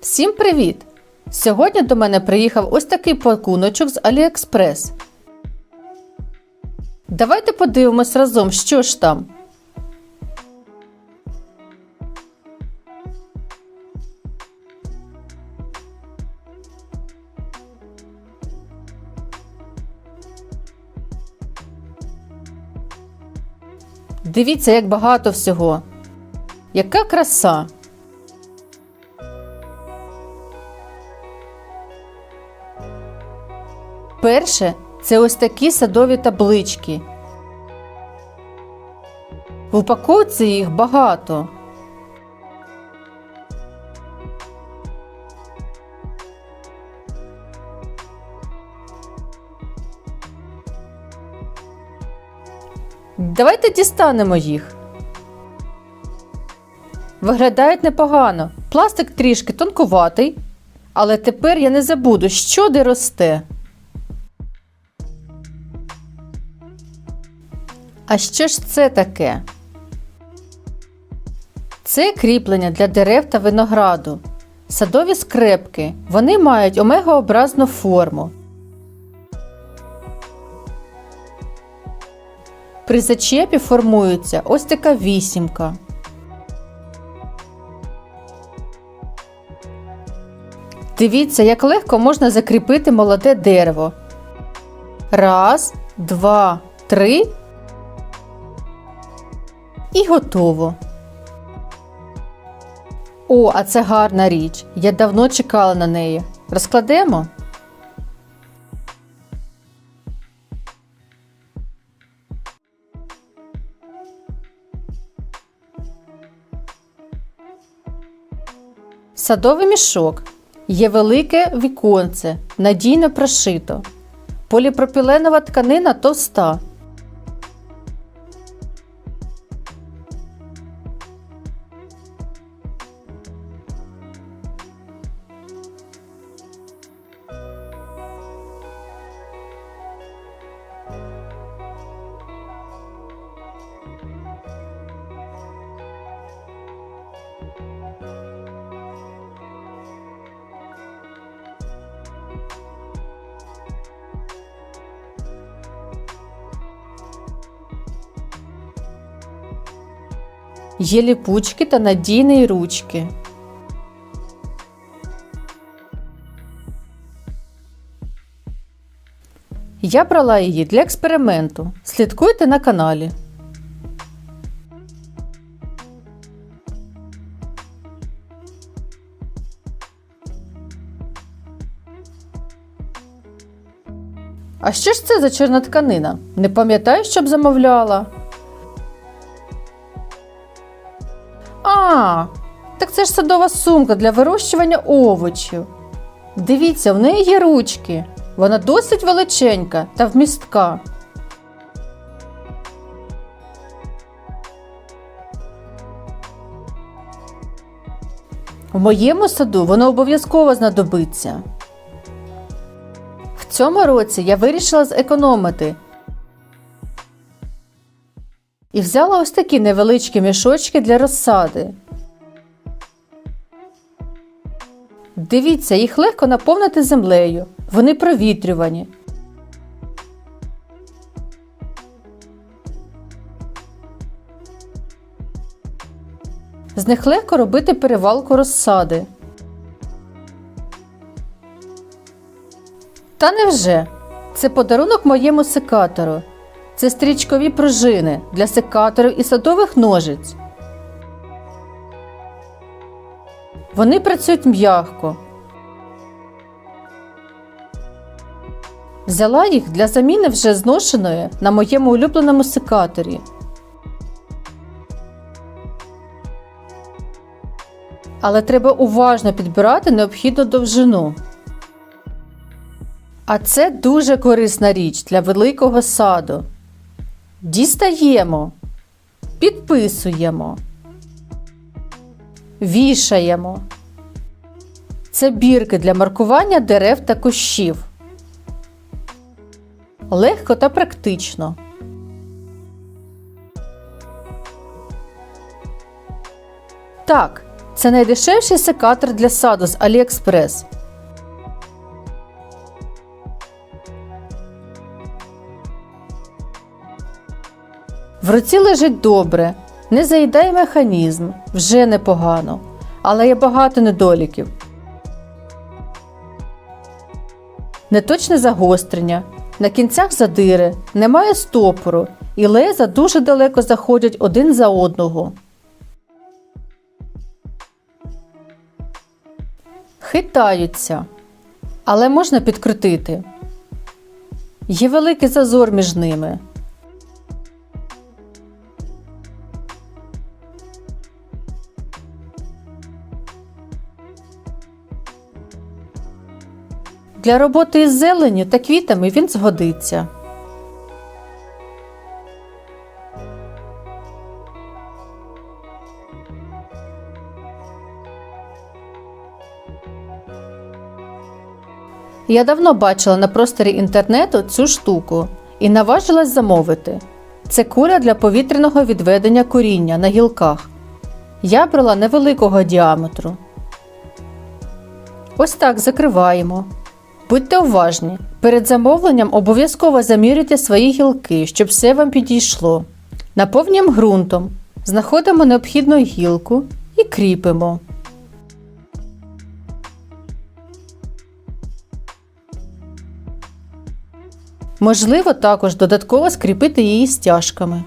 Всім привіт! Сьогодні до мене приїхав ось такий пакуночок з AliExpress. Давайте подивимось разом, що ж там. Дивіться, як багато всього. Яка краса! Перше це ось такі садові таблички. В упаковці їх багато. Давайте дістанемо їх. Виглядають непогано. Пластик трішки тонкуватий, але тепер я не забуду, що де росте. А що ж це таке? Це кріплення для дерев та винограду. Садові скрепки. Вони мають омегообразну форму. При зачепі формується ось така вісімка. Дивіться, як легко можна закріпити молоде дерево. Раз, два, три. І готово. О, а це гарна річ. Я давно чекала на неї. Розкладемо? Садовий мішок. Є велике віконце, надійно прошито. Поліпропіленова тканина товста. Є ліпучки та надійні ручки. Я брала її для експерименту. Слідкуйте на каналі. А що ж це за чорна тканина? Не пам'ятаю, щоб замовляла. Садова сумка для вирощування овочів. Дивіться, в неї є ручки. Вона досить величенька та вмістка. У моєму саду воно обов'язково знадобиться. В цьому році я вирішила зекономити і взяла ось такі невеличкі мішочки для розсади. Дивіться, їх легко наповнити землею. Вони провітрювані. З них легко робити перевалку розсади. Та невже? Це подарунок моєму секатору. Це стрічкові пружини для секаторів і садових ножиць. Вони працюють м'ягко. Взяла їх для заміни вже зношеної на моєму улюбленому секаторі. Але треба уважно підбирати необхідну довжину. А це дуже корисна річ для великого саду. Дістаємо, підписуємо, вішаємо. Це бірки для маркування дерев та кущів. Легко та практично. Так, це найдешевший секатор для саду з AliExpress. В руці лежить добре, не заїдає механізм, вже непогано, але є багато недоліків. Неточне загострення, на кінцях задири, немає стопору, і леза дуже далеко заходять один за одного. Хитаються, але можна підкрутити. Є великий зазор між ними. Для роботи із зеленню та квітами він згодиться. Я давно бачила на просторі інтернету цю штуку і наважилась замовити. Це куля для повітряного відведення коріння на гілках. Я брала невеликого діаметру. Ось так закриваємо. Будьте уважні. Перед замовленням обов'язково замірюйте свої гілки, щоб все вам підійшло. Наповнюємо ґрунтом, знаходимо необхідну гілку і кріпимо. Можливо також додатково скріпити її стяжками.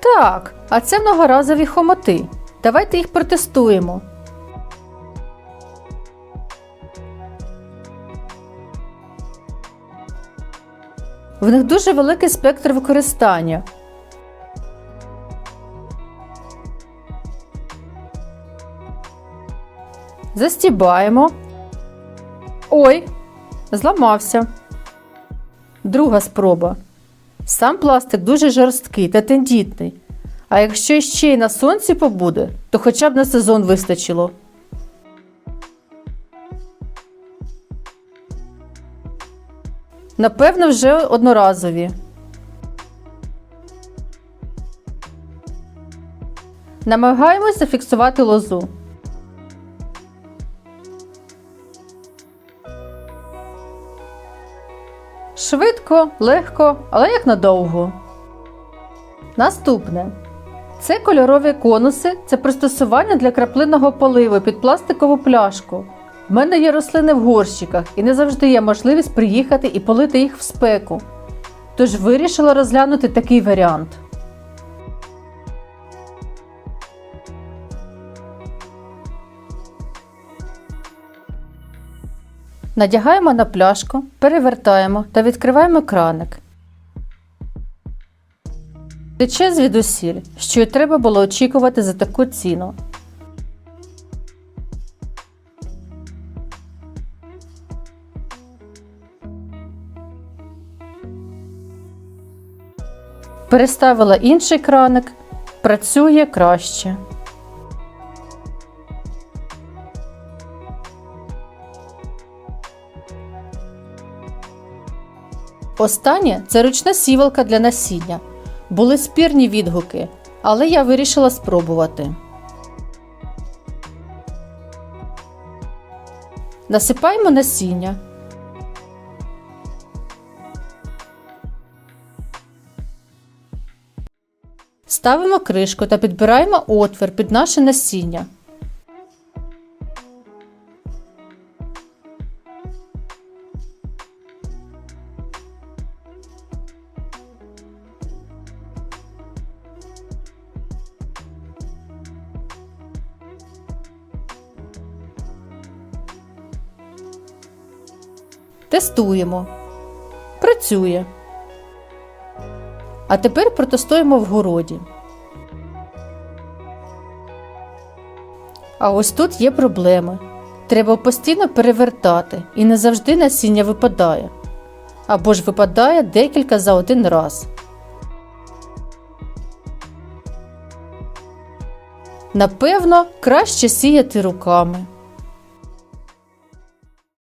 Так, а це многоразові хомоти. Давайте їх протестуємо. В них дуже великий спектр використання. Застібаємо. Ой, зламався. Друга спроба. Сам пластик дуже жорсткий та тендітний. А якщо ще й на сонці побуде, то хоча б на сезон вистачило. Напевно, вже одноразові. Намагаємось зафіксувати лозу. Швидко, легко, але як надовго. Наступне. Це кольорові конуси, це пристосування для краплинного поливу під пластикову пляшку. В мене є рослини в горщиках і не завжди є можливість приїхати і полити їх в спеку. Тож вирішила розглянути такий варіант. Надягаємо на пляшку, перевертаємо та відкриваємо краник. Тече звідусіль, що й треба було очікувати за таку ціну. Переставила інший краник. Працює краще. Останнє це ручна сівалка для насіння. Були спірні відгуки, але я вирішила спробувати. Насипаємо насіння. Ставимо кришку та підбираємо отвір під наше насіння. Тестуємо. Працює. А тепер протестуємо в городі. А ось тут є проблеми. Треба постійно перевертати і не завжди насіння випадає. Або ж випадає декілька за один раз. Напевно, краще сіяти руками.